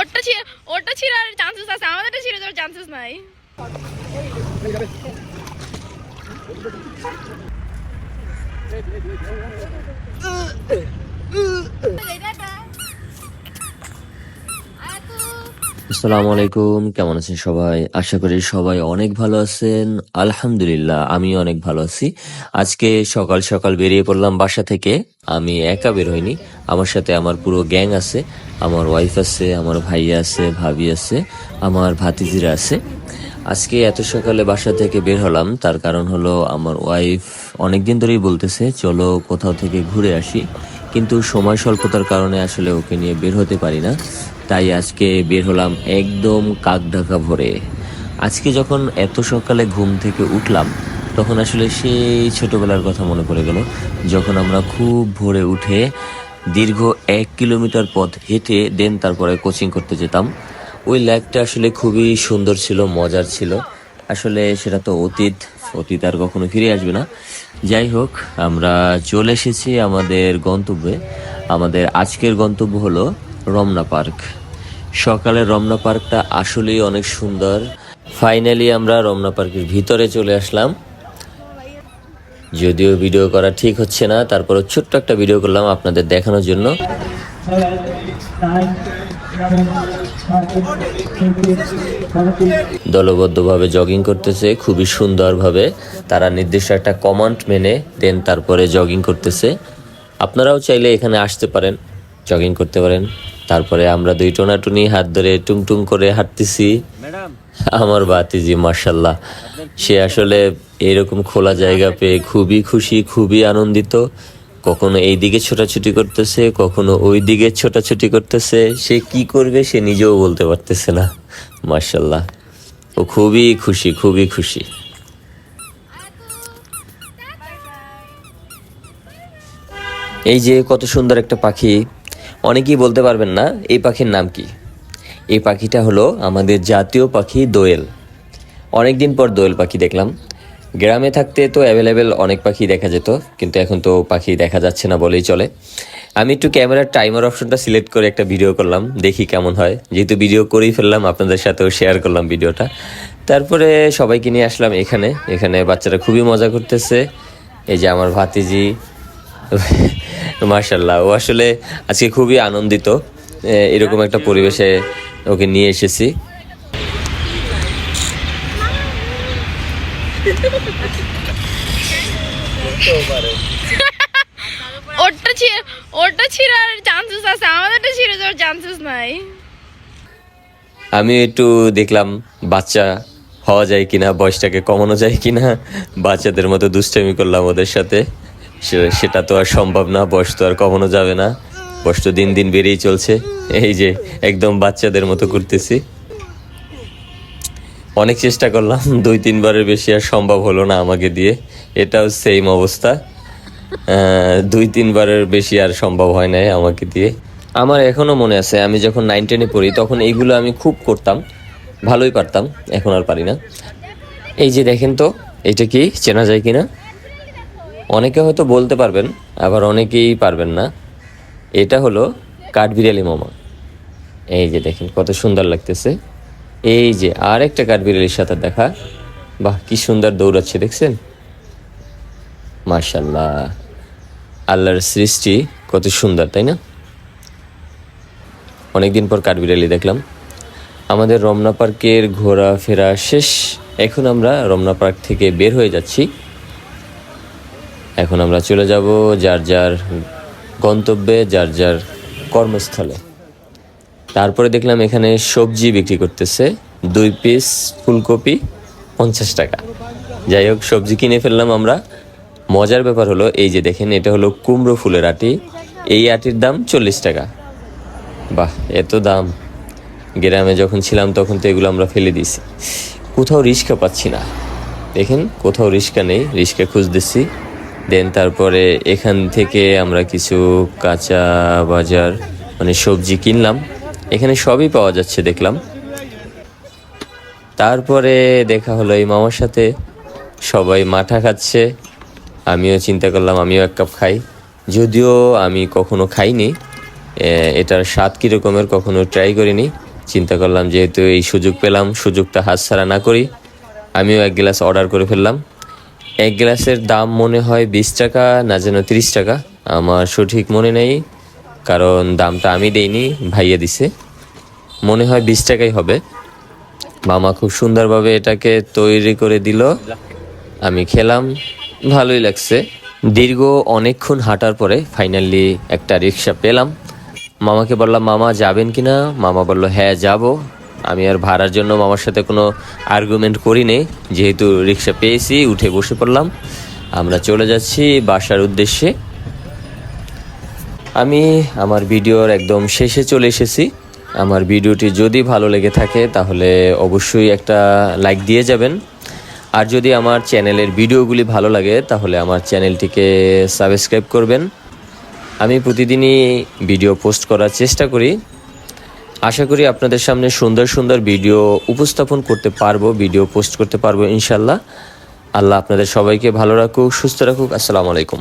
ওটা ছিল ওটা ছিল আর চান্সেস আছে আমাদেরটা ছিল তোর চান্সেস নাই আসসালামু আলাইকুম, কেমন আছেন সবাই? আশা করি সবাই অনেক ভালো আছেন। আলহামদুলিল্লাহ আমি অনেক ভালো আছি। আজকে সকাল সকাল বেরিয়ে পড়লাম বাসা থেকে। আমি একা বের হইনি। আমার সাথে আমার পুরো গ্যাং আছে। আমার ওয়াইফ আছে, আমার ভাইয়া আছে, ভাবি আছে, আমার ভাতিজিরা আছে। আজকে এত সকালে বাসা থেকে বের হলাম। তার কারণ হলো আমার ওয়াইফ অনেকদিন ধরেই বলতেছে, চলো কোথাও থেকে ঘুরে আসি। কিন্তু সময় স্বল্পতার কারণে আসলে ওকে নিয়ে বের হতে পারি না। তাই আজকে বের হলাম একদম কাক ঢাকা ভরে। আজকে যখন এত সকালে ঘুম থেকে উঠলাম, তখন আসলে সেই ছোটবেলার কথা মনে পড়ে গেল, যখন আমরা খুব ভোরে উঠে দীর্ঘ এক কিলোমিটার পথ হেঁটে দেন তারপরে কোচিং করতে যেতাম। ওই লাইফটা আসলে খুবই সুন্দর ছিল, মজার ছিল। আসলে সেটা তো অতীত অতীত আর কখনো ফিরে আসবে না। যাই হোক, আমরা চলে এসেছি আমাদের গন্তব্যে। আমাদের আজকের গন্তব্য হলো রমনা পার্ক। সকালে রমনা পার্কটা আসলেই অনেক সুন্দর। ফাইনালি আমরা রমনা পার্কের ভিতরে চলে আসলাম। যদিও ভিডিও করা ঠিক হচ্ছে না তারপরে ছোট্ট একটা ভিডিও করলাম আপনাদের দেখানোর জন্য। দলবদ্ধভাবে জগিং করতেছে, খুবই সুন্দরভাবে। তারা নির্দিষ্ট একটা কমান্ড মেনে দেন তারপরে জগিং করতেছে। আপনারাও চাইলে এখানে আসতে পারেন। জগিং করতে পারেন। তারপরে আমরা দুই টোনাটুনি হাত ধরে টুংটুং করে হাঁটতেছি। আমার বাতিজি মার্শাল্লাহ সে আসলে এরকম খোলা জায়গা পেয়ে খুবই খুশি খুবই আনন্দিত। কখনো এই দিকে ছোটাছুটি করতেছে কখনো ওই দিকে ছোটাছুটি করতেছে। সে কি করবে সে নিজেও বলতে পারতেছে না মার্শাল্লাহ ও খুবই খুশি খুবই খুশি। এই যে কত সুন্দর একটা পাখি। অনেকেই বলতে পারবেন না, এই পাখির নাম কি? এই পাখিটা হলো আমাদের জাতীয় পাখি দোয়েল। অনেক দিন পর দোয়েল পাখি দেখলাম। গ্রামে থাকতে তো অ্যাভেলেবেল অনেক পাখি দেখা যেত, কিন্তু এখন তো পাখি দেখা যাচ্ছে না বলেই চলে। আমি একটু ক্যামেরার টাইমার অপশনটা সিলেক্ট করে একটা ভিডিও করলাম, দেখি কেমন হয়। যেহেতু ভিডিও করেই ফেললাম, আপনাদের সাথেও শেয়ার করলাম ভিডিওটা তারপরে সবাইকে নিয়ে আসলাম এখানে। এখানে বাচ্চারা খুবই মজা করতেছে। এই যে আমার ভাতিজি মার্শাল্লাহ ও আসলে আজকে খুবই আনন্দিত। এরকম একটা পরিবেশে ওকে নিয়ে এসেছি। ছিল ওটা ছিল আর চান্সেস আছে আমাদেরটা ছিল তোর চান্সেস নাই। আমি একটু দেখলাম বাচ্চা হওয়া যায় কিনা বয়সটাকে কমানো যায় কিনা বাচ্চাদের মতো দুষ্টামি করলাম ওদের সাথে। সেটা তো আর সম্ভব না, বয়স তো আর কমানো যাবে না। বয়স তো দিন দিন বেড়েই চলছে। এই যে, একদম বাচ্চাদের মতো করতেছি। অনেক চেষ্টা করলাম, দুই তিনবারের বেশি আর সম্ভব হলো না আমাকে দিয়ে। এটাও সেম অবস্থা। দুই তিনবারের বেশি আর সম্ভব হয় নাই আমাকে দিয়ে। আমার এখনও মনে আছে, আমি যখন নাইন টেনে পড়ি, তখন এইগুলো আমি খুব করতাম। ভালোই পারতাম, এখন আর পারি না। এই যে দেখেন তো, এটা কি, চেনা যায় কিনা? অনেকে হয়তো বলতে পারবেন, আবার অনেকেই পারবেন না। এটা হলো কাঠবিড়ালি মামা। এই যে দেখেন কত সুন্দর লাগতেছে। এই যে আর একটা কাঠবিড়ালির সাথে দেখা। বাহ, কি সুন্দর দৌড়াচ্ছে, দেখছেন? মার্শাল্লাহ আল্লাহর সৃষ্টি কত সুন্দর, তাই না? অনেকদিন পর কাঠবিড়ালি দেখলাম। আমাদের রমনা পার্কের ঘোরাফেরা শেষ। এখন আমরা রমনা পার্ক থেকে বের হয়ে যাচ্ছি। এখন আমরা চলে যাব যার যার গন্তব্যে, যার যার কর্মস্থলে। তারপরে দেখলাম এখানে সবজি বিক্রি করতেছে, দুই পিস ফুলকপি পঞ্চাশ টাকা। যাই হোক, সবজি কিনে ফেললাম আমরা। মজার ব্যাপার হলো, এই যে দেখেন, এটা হলো কুমড়ো ফুলের আটি। এই আটির দাম চল্লিশ টাকা। বাহ, এত দাম। গ্রামে যখন ছিলাম, তখন তো এগুলো আমরা ফেলে দিয়েছি। কোথাও রিক্সা পাচ্ছি না। দেখেন, কোথাও রিক্সা নেই রিক্সা খুঁজতেছি। দেন তারপরে এখান থেকে আমরা কিছু কাঁচা বাজার মানে সবজি কিনলাম। এখানে সবই পাওয়া যাচ্ছে দেখলাম। তারপরে দেখা হলো এই মামার সাথে। সবাই মাঠা খাচ্ছে। আমিও চিন্তা করলাম, আমিও এক কাপ খাই। যদিও আমি কখনো খাইনি। এটার স্বাদ কীরকমের কখনো ট্রাই করিনি। চিন্তা করলাম, যেহেতু এই সুযোগ পেলাম, সুযোগটা হাতছাড়া না করি, আমিও এক গ্লাস অর্ডার করে ফেললাম। এক গ্লাসের দাম মনে হয় বিশ টাকা, না যেন তিরিশ টাকা। আমার সঠিক মনে নেই, কারণ দামটা আমি দেইনি, ভাইয়া দিছে। মনে হয় বিশ টাকাই হবে। মামা খুব সুন্দরভাবে এটাকে তৈরি করে দিল। আমি খেলাম, ভালোই লাগছে। দীর্ঘ অনেকক্ষণ হাঁটার পরে ফাইনালি একটা রিক্সা পেলাম। মামাকে বললাম, মামা, যাবেন কি না মামা বলল হ্যাঁ যাব। আমি আর ভাড়ার জন্য মামার সাথে কোনো আর্গুমেন্ট করিনি। যেহেতু রিক্সা পেয়েছি, উঠে বসে পড়লাম। আমরা চলে যাচ্ছি বাসার উদ্দেশ্যে। আমি আমার ভিডিওর একদম শেষে চলে এসেছি। আমার ভিডিওটি যদি ভালো লেগে থাকে, তাহলে অবশ্যই একটা লাইক দিয়ে যাবেন। আর যদি আমার চ্যানেলের ভিডিওগুলি ভালো লাগে, তাহলে আমার চ্যানেলটিকে সাবস্ক্রাইব করবেন। আমি প্রতিদিনই ভিডিও পোস্ট করার চেষ্টা করি। আশা করি আপনাদের সামনে সুন্দর সুন্দর ভিডিও উপস্থাপন করতে পারব, ভিডিও পোস্ট করতে পারব ইনশাল্লাহ আল্লাহ আপনাদের সবাইকে ভালো রাখুক, সুস্থ রাখুক। আসসালামু আলাইকুম।